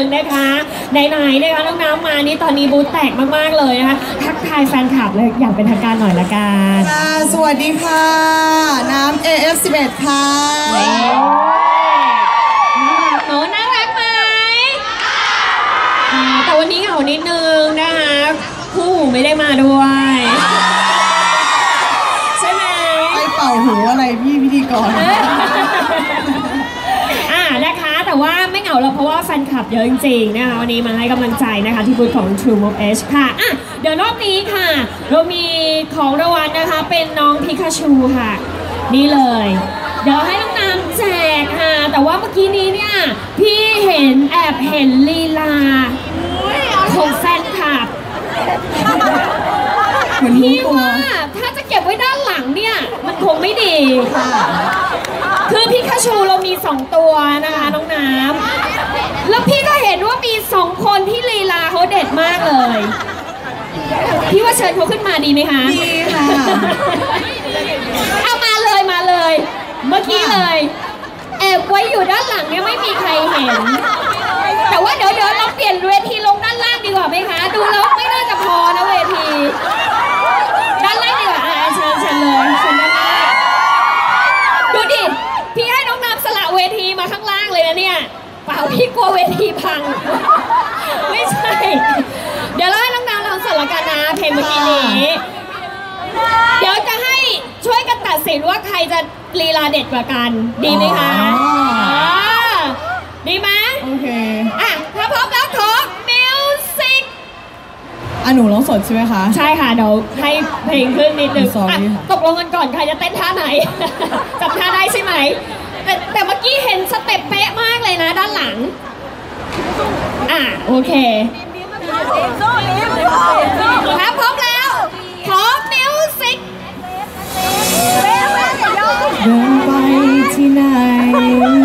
งนะคะไหนๆนะคะน้องน้ำมานี่ตอนนี้บูธแตกมากๆเลยนะคะทักทายแฟนคลับเลยอย่างเป็นทางการหน่อยละกันค่ะสวัสดีค่ะ น้ำ AF11 ค่ะโอ้น่ารักไหมอ่าแต่วันนี้เหงานิดนึงนะคะคู่หูไม่ได้มาด้วย ใช่ไหม ไปเป่าหูอะไรพี่พิธีกร อ่านะคะ แต่ว่าไม่เหงาหรอกเพราะว่าแฟนคลับเยอะจริงๆนะคะวันนี้มาให้กำลังใจนะคะที่บูธของ True Move H ค่ะอะ เดี๋ยวรอบนี้ค่ะ เรามีของรางวัลนะคะ เป็นน้องพิคาชูค่ะ นี่เลย เดี๋ยวให้น้องน้ำแจกค่ะ แต่ว่าเมื่อกี้นี้เนี่ย พี่เห็นแอบเห็นลีลาของแฟนคลับเหมือนรู้พี่ตัวว่าถ้าจะเก็บไว้ด้านหลังเนี่ย มันคงไม่ดีคื อพิคาชูเรามี2ตัวนะคะน้องน้ำแล้วพี่ก็เห็นว่ามี2คนที่ลีลาเขาเด็ดมากเลย พี่ว่าเชิญเขาขึ้นมาดีไหมคะดีค่ะเอามาเลยมาเลย เมื่อกี้เลยแอบไว้อยู่ด้านหลังเนี่ยไม่มีใครเห็น แต่ว่าเดี๋ยวเดี๋ยวเราเปลี่ยนเวทีลงด้านล่างดีกว่าไหมคะ ดูแล้วไม่น่าจะพอนะเวที ด้านล่างดีกว่าอ่าเชิญเชิญเลยเชิญด้านล่างดูดิ พี่ให้น้องน้ำสละเวทีมาข้างล่างเลยนะเนี่ย เป ล่าพี่กลัวเวทีพัง ไม่ใช่ เดี๋ยวเราให้น้องน้ำลองสดละกันนะ เพลงเมื่อกี้นี้ เดี๋ยวจะให้ช่วยกันตัดสินว่าใครจะลีลาเด็ดกว่ากัน ดีไหมคะอ๋ออ่าดีไหมโอเคอะถ้าพร้อมแล้วขอมิวสิก อะหนูร้องสดใช่ไหมคะ ใช่ค่ะเดี๋ยวให้เพลงขึ้นนิดนึง Sorry อะค่ะ ตกลงกันก่อนใครจะเต้นท่าไหน จำท่าได้ใช่ไหม แต่แต่เมื่อกี้เห็นสเต็ปเป๊ะมากเลยนะด้านหลัง อะ โอเคครับพร้อมแล้วขอมิวสิกเดินไปที่ไหน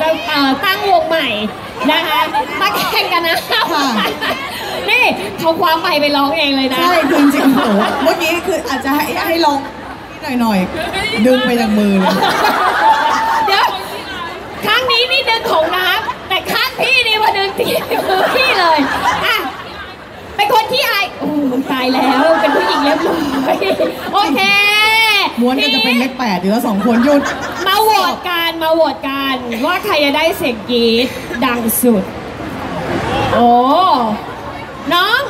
จะเอ่อตั้งวงใหม่นะคะมาแข่งกันนะนี่เขาคว้าไมค์ไปร้องเองเลยนะ ใช่คือจริงๆโอ้โหเมื่อกี้คืออาจจะให้ให้ลองหน่อยหน่อยๆ ดึงไปจากมือเลย เดี๋ยวข้างนี้นี่ดึงของน้ำแต่ข้างพี่นี่มาดึงตีมือพี่เลยอะเป็นคนที่อายโอ้ตายแล้วเป็นผู้หญิงเรียบร้อยโอเค ม้วนกันจะเป็นเลขแปดเดี๋ยวสองคนหยุด มาโหวตกันมาโหวตกันว่าใครจะได้เสียงกรี๊ดดังสุด โอ้น้อง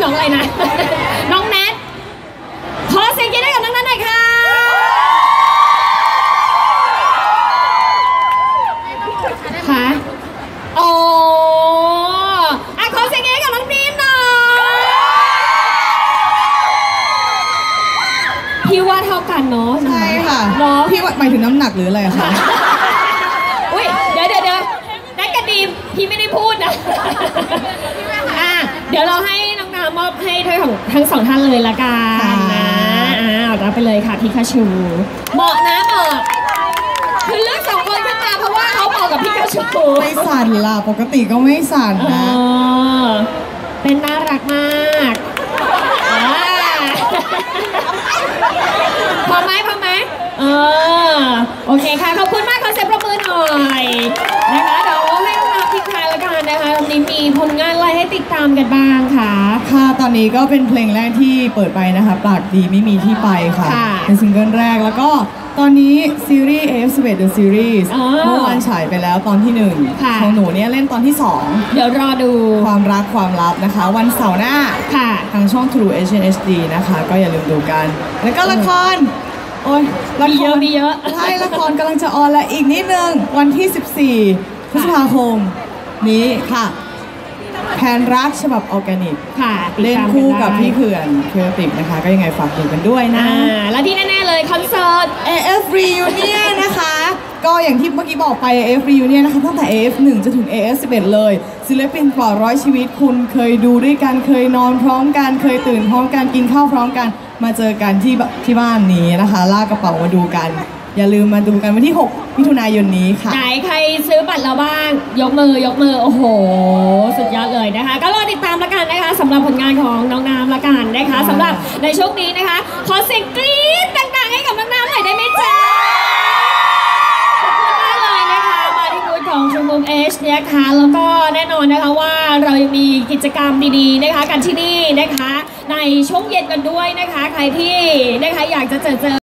น้องอะไรนะ น้องแนทขอเสียงกรี๊ดให้กับน้องนัทหน่อยค่ะ หมายถึงน้ำหนักหรืออะไรอะคะอุ้ยเดี๋ยวเดี๋ยวเดี๋นักกระดีมพี่ไม่ได้พูดนะอะเดี๋ยวเราให้น้องนามอบให้ถ้งทั้งสองท่านเลยละกันนะอ่ารับไปเลยค่ะพิคาชูเหมาะนะเหมาะคือเลือกสองคนขึ้นมาเพราะว่าเขาเหมาะกับพิคาชูไม่สั่นล่ะปกติก็ไม่สั่นนะเป็นน่ารักมาก เคค่ะ ขอบคุณมากขอเสียงประมือหน่อยนะคะเดี๋ยวให้น้องน้ำทิ้งท้ายแล้วกันนะคะวันนี้มีผลงานอะไรให้ติดตามกันบ้างคะค่ะตอนนี้ก็เป็นเพลงแรกที่เปิดไปนะคะปากดีไม่มีที่ไปค่ะ ค่ะเป็นซิงเกิลแรกแล้วก็ตอนนี้ซีรีส์ AF11 The Series อ๋อเมื่อวานฉายไปแล้วตอนที่หนึ่งค่ะ ของหนูเนี่ยเล่นตอนที่สองเดี๋ยวรอดูความรักความลับนะคะ วันเสาร์หน้า ค่ะ ทางช่อง True HD นะคะ ก็อย่าลืมดูกัน แล้วก็ละคร โอ้ยละครมีเยอะมีเยอะ ใช่ละครกำลังจะออนแล้วอีกนิดนึง วันที่ 14 พฤษภาคม นี้ค่ะแผนรักฉบับออร์แกนิก ค่ะติดเล่นตามคู่กับได้พี่เขื่อนเคอติกนะคะ ก็ยังไงฝากดูกันด้วยนะ อ่าแล้วที่แน่ ๆ เลยคอนเสิร์ต AF Reunion นะคะ ก็อย่างที่เมื่อกี้บอกไป AF Reunion นะคะตั้งแต่ AF 1จะถึง AF 11 เลย ศิลปินกว่าร้อยชีวิตคุณเคยดูด้วยกันเคยนอนพร้อมกันเคยตื่นพร้อมกันกินข้าวพร้อมกัน มาเจอกันที่ที่บ้านนี้นะคะ ลากกระเป๋ามาดูกัน อย่าลืมมาดูกันวันที่ 6 มิถุนายนนี้ค่ะ ไหนใครซื้อบัตรแล้วบ้าง ยกมือยกมือ โอ้โห สุดยอดเลยนะคะ ก็รอติดตามละกันนะคะสำหรับผลงานของน้องน้ำละกันนะคะสำหรับในช่วงนี้นะคะ ขอเสียงกรี๊ด เอชนะคะแล้วก็แน่นอนนะคะว่าเรายังมีกิจกรรมดีๆนะคะกันที่นี่นะคะ ในช่วงเย็นกันด้วยนะคะ ใครที่นะคะอยากจะเจอเจอ